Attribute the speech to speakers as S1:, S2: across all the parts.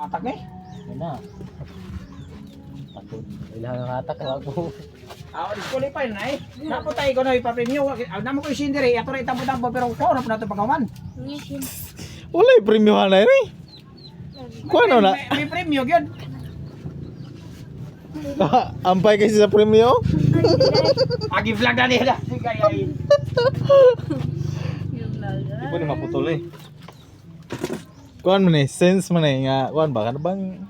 S1: Matak eh.
S2: Yan na. Patod. Ilang ang hatak ako.
S1: Ah, disqualify na eh. Naputay ko na ipapremyo. Ah, namo ko yung sindiri. Ato rin tambo-tambo pero ko na po nato pagkaman.
S3: Wala yung premiuhan na yun eh. Kung ano na?
S1: May, may premyo yun.
S3: Ampay kasi sa premium.
S1: Agi vlog na nila. Yun.
S3: Di ba ni maputol eh. Kuan man eh, sense man eh nga kuan ba kana bang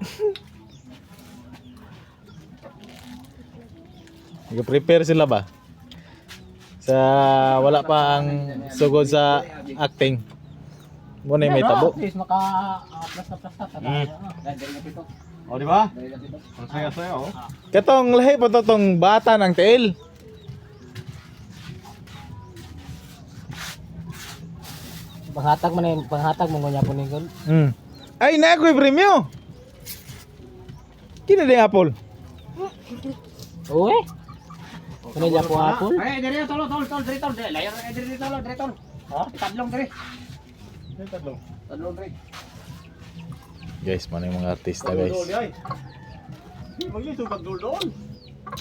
S3: Nag-prepare sila ba? Sa wala pa ang sugod sa acting. Mo na may tabo.
S2: Please maka ah, plus na plus na.
S3: Mm.
S2: Dahil na pito.
S3: Oh, di ba? Ang saya-saya oh. Katong lahi pa to tong bata ng tiil.
S2: Panghatag man yung panghatag mo ngunya po ningol.
S3: Mm. Ay, na ako premyo. Kina ding apple.
S2: Kuno niya po apple.
S1: Ay, diri tol tol tol diri tol. Layo diri diri tol diri tol. Ha? Tatlong diri. Tatlong diri.
S3: Guys, mana yung mga artista guys.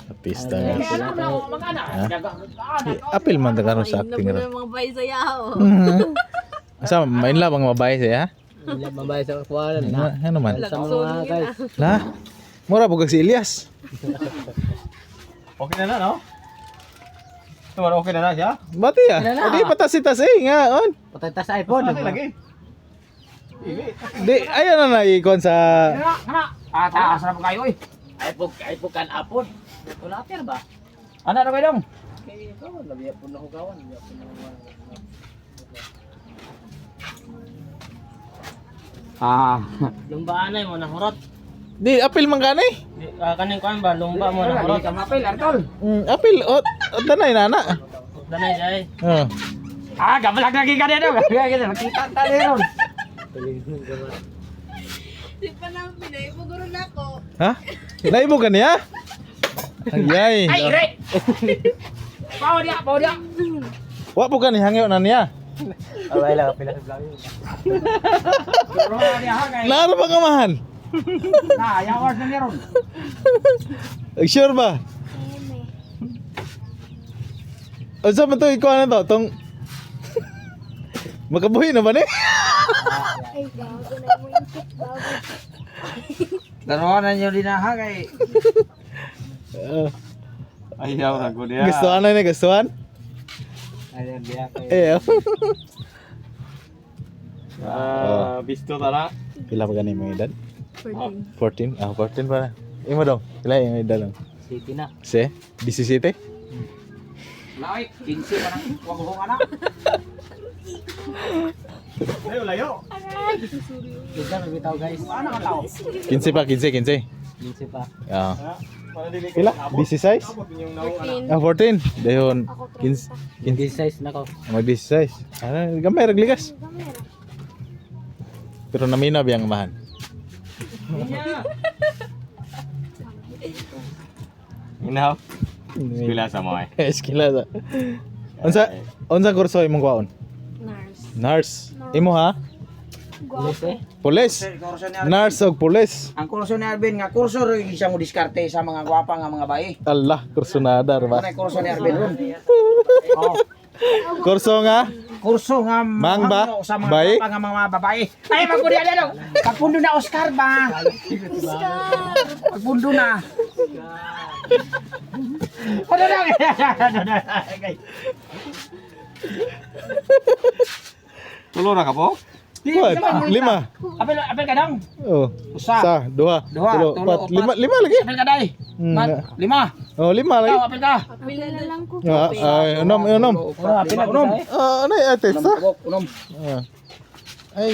S3: Artista
S1: Kaya
S3: guys.
S1: alam na? Daga. Ah,
S3: Apil man karon sa acting Asa main la bang mabay siya?
S2: Wala mabay sa kuwanan
S3: Ano,
S2: na.
S3: ano man?
S2: Sa mga guys.
S3: La. Mura pug si Elias.
S4: Okay na na, no? Tumar okay na na siya?
S3: Bati ah.
S2: Ano na?
S3: Di patasitas eh nga on.
S2: Patay ta sa iPhone.
S4: Ano lagi?
S3: Di ayan na na ikon sa.
S1: Ah, taas na po kayo eh. Ay po, ay po kan apod. Wala ba? Ano na kayo dong?
S2: Kaya ito, labiya po na hugawan. Labiya po na hugawan.
S1: Ah.
S2: Lumba anay mo na hurot.
S3: Di apil man gani.
S2: Uh, kaning kuan ba lumba mo na
S1: Wala,
S2: hurot.
S1: di ka mapil, Artol.
S3: Mm, apil o o tanay nana.
S2: Danay jay.
S3: Oh.
S1: Ah, gabalag lagi ka dito. Kaya kita makita ta ron.
S5: Di pa lang pinay mo guro na ako.
S3: Ha? Naibo ka niya? Ayay.
S1: Ay, ire. Pao dia, pao dia.
S3: Wa ka ni hangyo na niya.
S2: Away lang pila sa vlog.
S3: Laro ba ka mahal?
S1: Na, yawas na niya ron.
S3: Sure ba? O sa man to ikaw na to? Tong... Makabuhi na ba ni?
S5: Ay, bago na mo yung tip bago.
S1: Daro na niyo din ha kay.
S3: Uh,
S4: Ayaw na ko niya.
S3: gustuhan na ni, gustuhan?
S4: Bisto ta na.
S3: Pila pa gani mo edad?
S5: 14.
S3: 14? Ah, 14 pa. Imo dong, pila yung edad lang?
S2: City na.
S3: Se? 17?
S1: Lai, 15 pa nang wag ko ana.
S4: Layo, layo.
S2: Kita may bitaw guys.
S1: Ana ka lao.
S3: 15 pa, 15, 15.
S2: Linsi pa.
S3: Ah. Pila? 16?
S4: Abot yung naong
S5: 14.
S3: Ah, 14. Dayon, 15.
S2: Hindi size na ko.
S3: Mag 16. Ah, gamay, ragligas. Pero namina biyang mahan.
S4: Inaw. Pila sa mo eh.
S3: Eskila sa. Unsa unsa kurso imong kwaon?
S5: Nurse.
S3: Nurse. Imo ha?
S2: Eh.
S1: Arvin.
S3: Nurse og police.
S1: Ang kurso ni Arvin nga kurso ro siya mo diskarte sa mga gwapa nga mga bae.
S3: Allah, kurso na dar ba?
S1: Ano kurso ni Arvin ron? Oh,
S3: Kurso nga
S1: kurso nga
S3: Mang ba?
S1: sa mga
S3: Bae?
S1: gwapa nga mga babae. Ay magpundo na ano? Pagpundo na Oscar ba? Pagpundo na. Ano? Ano na?
S4: Tulo na ka po?
S3: What? Lima.
S1: Apel apel ka dong.
S3: Oh.
S1: Usa.
S3: Sa, duha,
S1: Duha,
S3: tulo,
S1: tulo,
S3: pat,
S1: upat.
S3: lima, lima lagi.
S1: Apel ka dai.
S3: Hmm,
S1: Mat, lima.
S3: Oh, lima lagi.
S1: Ikaw, apel ka.
S5: Pila na lang ko.
S3: Ah, ay, unom.
S1: Uno, apel na unom.
S3: Ah, yung ate? Sa?
S1: unom.
S3: Ah. Ay.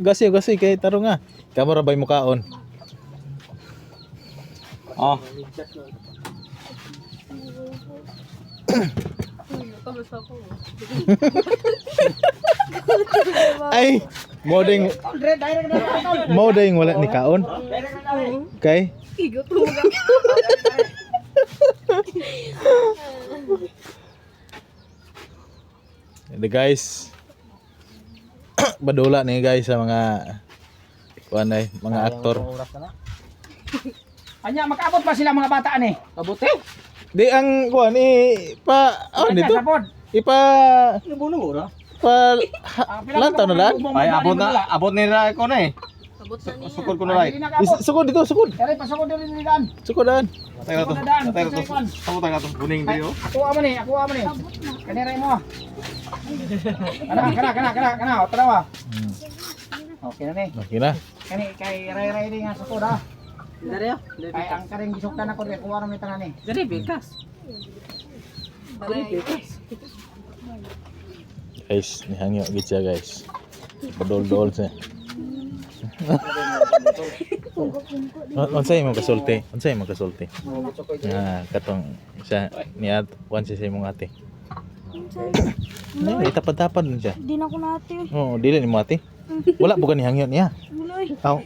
S3: Gasi, gasi kay taro nga. Kamera bay mukaon.
S4: Oh.
S5: Kamusta ko?
S3: Ay,
S1: direct na tol.
S3: modeng wala ni kaon.
S1: Direct na tol.
S3: Kay
S5: Igot mo
S3: the guys. badula ni guys sa mga kuan ay mga aktor.
S2: oras.
S1: Anya, makaabot ba sila mga bata ni?
S2: Kabuti.
S3: Di ang kuan i pa oh dito.
S1: Sapod.
S3: Ipa
S2: Nabuno mo ra.
S3: pa ha, lantaw na lang.
S4: Ay, abot na, abot nila ko na eh.
S5: Abot na niya.
S4: Sukod ko na lang.
S3: Is- Sukod dito, sukod.
S1: Kaya pasok din nilaan.
S3: Sukodan.
S4: Patay na to. Patay na to. Sabot na to. Buning di oh.
S1: Ako amo ni, ako amo ni. Kanira mo. Kana, kana, kana, kana, kana, tanawa.
S3: Hmm.
S1: Okay na ni.
S3: Okay na.
S1: Kani kay ray-ray ni nga sukod ha.
S2: Dari yo.
S1: Ay ang karing gisukdan ako di kuha ra mi tanan ni.
S2: Dari bekas.
S5: Balay.
S3: Guys, nihangyo gid siya guys. Padol-dol siya. Un- Unsay mo kasulti? Unsay mo kasulti? Ah, katong siya niya wan siya sa imong ate. Ni itapad-tapad nun siya.
S5: Di na ko nati.
S3: Oo, dili ni mo ate. Wala bukan ni hangyo niya.
S5: Muloy.
S3: Aw.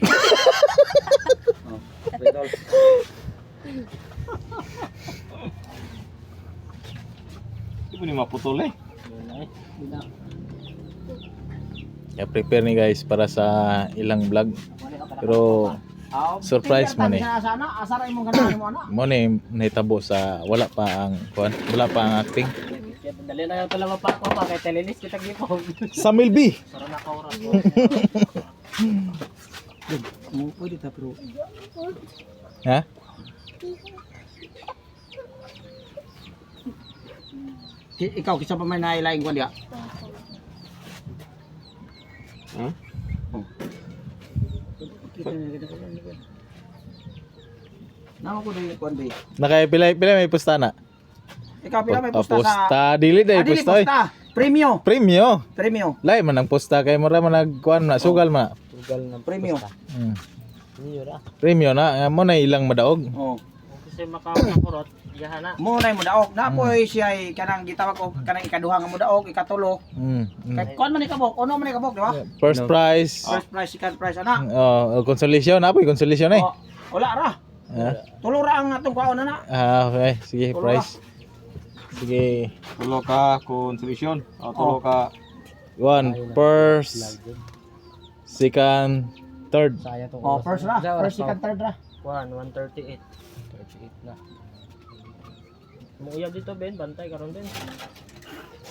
S4: Mo ni maputol eh.
S3: Ya prepare ni guys para sa ilang vlog. Pero Surprise man eh.
S1: Mo
S3: ni nahitabo sa wala pa ang kuan, wala pa ang acting.
S2: Dali na yung pala mapa ko pa kay telelis kita gipon.
S3: Sa Milby.
S2: Sara na ka oras.
S1: Mo pwede ta pero
S3: Ha?
S1: Ikaw kisa pa may nailaing ko diya.
S4: Hmm?
S1: Namo ko dili kon be.
S3: Nakay pila pila may pusta na.
S1: Ikaw pila may
S3: Ah,
S1: pusta sa
S3: pusta dili
S1: Ah,
S3: day
S1: dili
S3: pusta.
S1: pusta. Premium.
S3: Premium.
S1: Premium.
S3: Lay man ang pusta kay mo ra man nagkuan na sugal ma.
S2: Tugal na
S1: Premium.
S3: Hmm.
S2: Niyo ra.
S3: Premium na mo na ilang madaog.
S1: Oh.
S2: Kasi makaw na kurot. Yahan na.
S1: Mo na mo daog. Na po siya ay kanang gitawag ko kanang ikaduha nga mo daog, ikatulo.
S3: Hmm. hmm.
S1: Kay kon man ni kabok, uno man ni kabok, di ba?
S3: First prize.
S1: First prize, second prize ana.
S3: Oh, consolation apoy consolation eh.
S1: Oh, wala ra.
S3: Ha?
S1: Tulo ra ang atong kwaon na.
S3: Ah, okay. Sige,
S1: Tulo
S3: prize. Sige.
S4: Tulo ka consolation. O tulo ka
S3: One, first, second, third.
S1: Oh, first ra. First, second, third ra.
S2: 1 138. 38 na. Muuyab dito Ben, bantay karon Ben.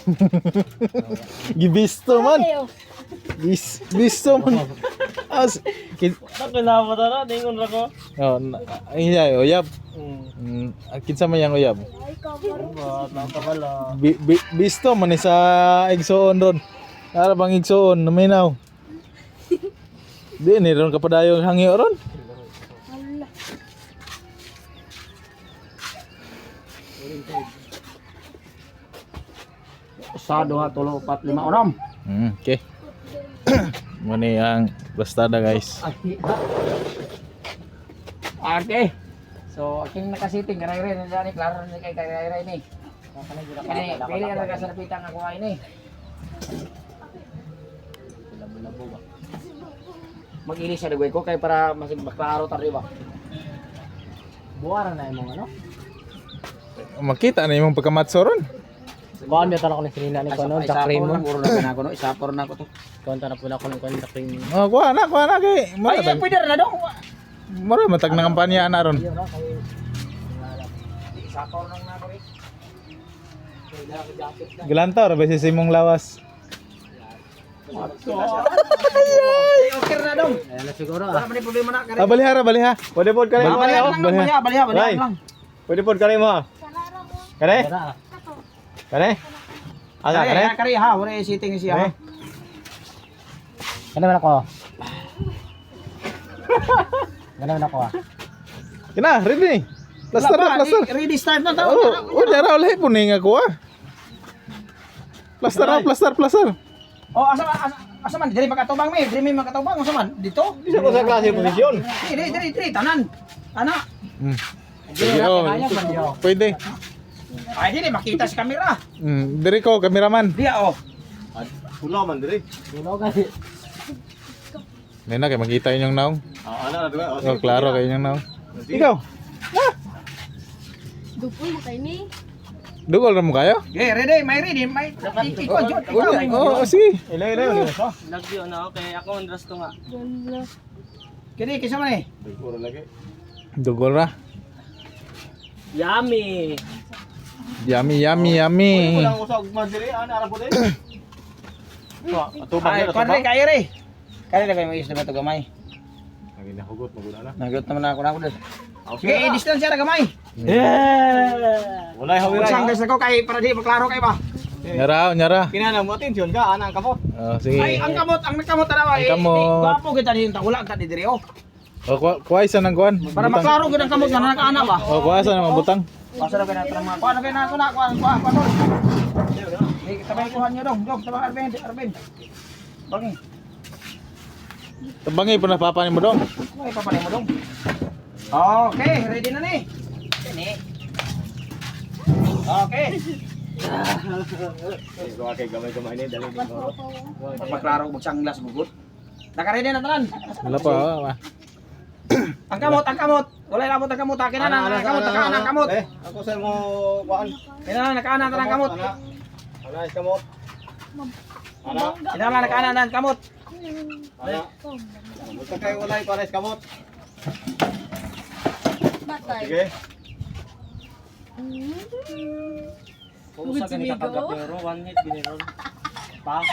S3: Gibisto man. Bis, bisto man. As, kin,
S2: Nakilama ta na, dingon ra ko.
S3: oh, ay, ay, uyab. Mm, ah, kinsa man yang uyab? Bi, bi, bisto man sa igsoon ron. Ara bang igsoon, naminaw. Di ni ron kapadayon hangyo ron.
S1: Sa duha, tulo, upat, lima, unom.
S3: Mm, okay. Muni ang bastada guys.
S1: Okay. So, aking nakasiting, karay rin, ni klaro ni kay karay rin ni. Kani, pili ang nagkasalapitan nga kuha ini. Mag-ilis siya dugay ko kay para mas maklaro ta ba.
S2: Buwara na imong ano?
S3: Makita na imong pagkamatso ron.
S2: Kuan dito na ko ni sinina ni kuno, Raymond.
S1: na puro na kana ko no, isa por na ko to.
S2: Kuan ta na pula ko kuan Jack Raymond.
S3: Oh, kuha na, kuha na kay.
S1: Ay, ay, pwede na dong.
S3: mara matag na kampanya na ron.
S1: Isa por nang na ko rin.
S3: Gilantaw ra ba si imong lawas?
S1: Ay, okay na dong.
S2: Ayan na siguro
S1: Wala
S2: ah.
S1: man yung problema na kare.
S3: Ah, baliha ra, baliha.
S4: Pwede pod kare mo.
S1: Baliha
S3: baliha.
S1: baliha, baliha.
S4: Pwede pod kare mo. Kare?
S2: Ah.
S4: Kare? Asa
S1: Kare,
S4: kare?
S1: kare ha, wala yung sitting siya.
S2: Ano man ako? Ano man ako ah?
S3: Kina, ready. Plaster na, plaster.
S1: Ready start na tao.
S3: Oh, oh, dara ulit po ning ako ah. Plaster na, plaster, plaster.
S1: Oh, asa asa asa man diri makatubang mi, diri mi makatubang asa man dito.
S4: Isa ko sa klase posisyon.
S1: Diri diri diri tanan. Ana.
S3: Hmm. Oh, pwede.
S1: Ay diri makita sa kamera.
S3: Hmm, diri ko, kameraman.
S1: Dia oh.
S4: Pula man diri.
S2: Sunog kasi.
S3: May na, kay makita inyong naong.
S4: Ah, ana na diba?
S3: Oh, klaro kay inyong naong. Ikaw,
S5: Dupoy mo kay ni.
S3: Dugol ra mo kayo?
S1: Okay, ready, may ready, may ikaw, Jod, ikaw.
S3: Oo, oh, sige.
S4: Ilaw, ilaw, ilaw.
S2: Lagyo na okay. Ako andras to nga.
S1: Kini, kisa man eh.
S4: Puro lagi.
S3: Dugol ra.
S2: Yummy.
S3: Yummy, yummy, yummy.
S4: Walang usag madiri, ano ara po ato ba
S1: Ay,
S4: nila
S1: kwan re. Kaya re, kayo may isla ba ito gamay.
S4: Lagi na hugot maguna na.
S1: Nagot naman ako na ako doon. Sige, i-distance siya na gamay.
S2: Yeah.
S4: Wala hawira.
S1: Magsang gas ako kay, para di maklaro kayo ba?
S3: Nyara, nyara.
S4: Kinana mo atensyon ka, anang kamot.
S3: Oh, sige.
S1: Ay, ang kamot, ang nagkamot na naman.
S3: Ang kamot.
S1: Gwapo kita din, wala ka di diri, oh.
S3: Oh, kuha, isa ng kuhan.
S1: Para maklaro ko ng kamot na nakaanak ba?
S3: Oh, kuha isa ng butang.
S1: Na kayo na mga kuha na kayo na ako na kuha kuha kuha tol. Hey, tabay kuha niyo dong, dong tabay Arben, Arben. Bangi.
S3: Papa ni mo dong.
S1: Ay papanay mo dong. Okay, ready na ni. Ni. Okay.
S4: Ito kay gamay-gamay ni dali ni Noro.
S1: Pag maklaro mo siyang glass bugot. Naka-ready na tanan.
S3: Wala pa.
S1: Ang kamot, ang kamot. Wala labot ang kamot. Akin na na, ang kamot, ang kamot, ang kamot.
S4: Eh, ako sa mo kuan.
S1: Kina na nakaanan ang kamot.
S4: Ana. Kamot. Ana.
S1: Kina na nakaanan ang kamot.
S4: Ana. Basta kayo wala para is kamot.
S5: Batay.
S4: Sige.
S2: Kung sa ganito kagabi ro, one hit biniro. Pa.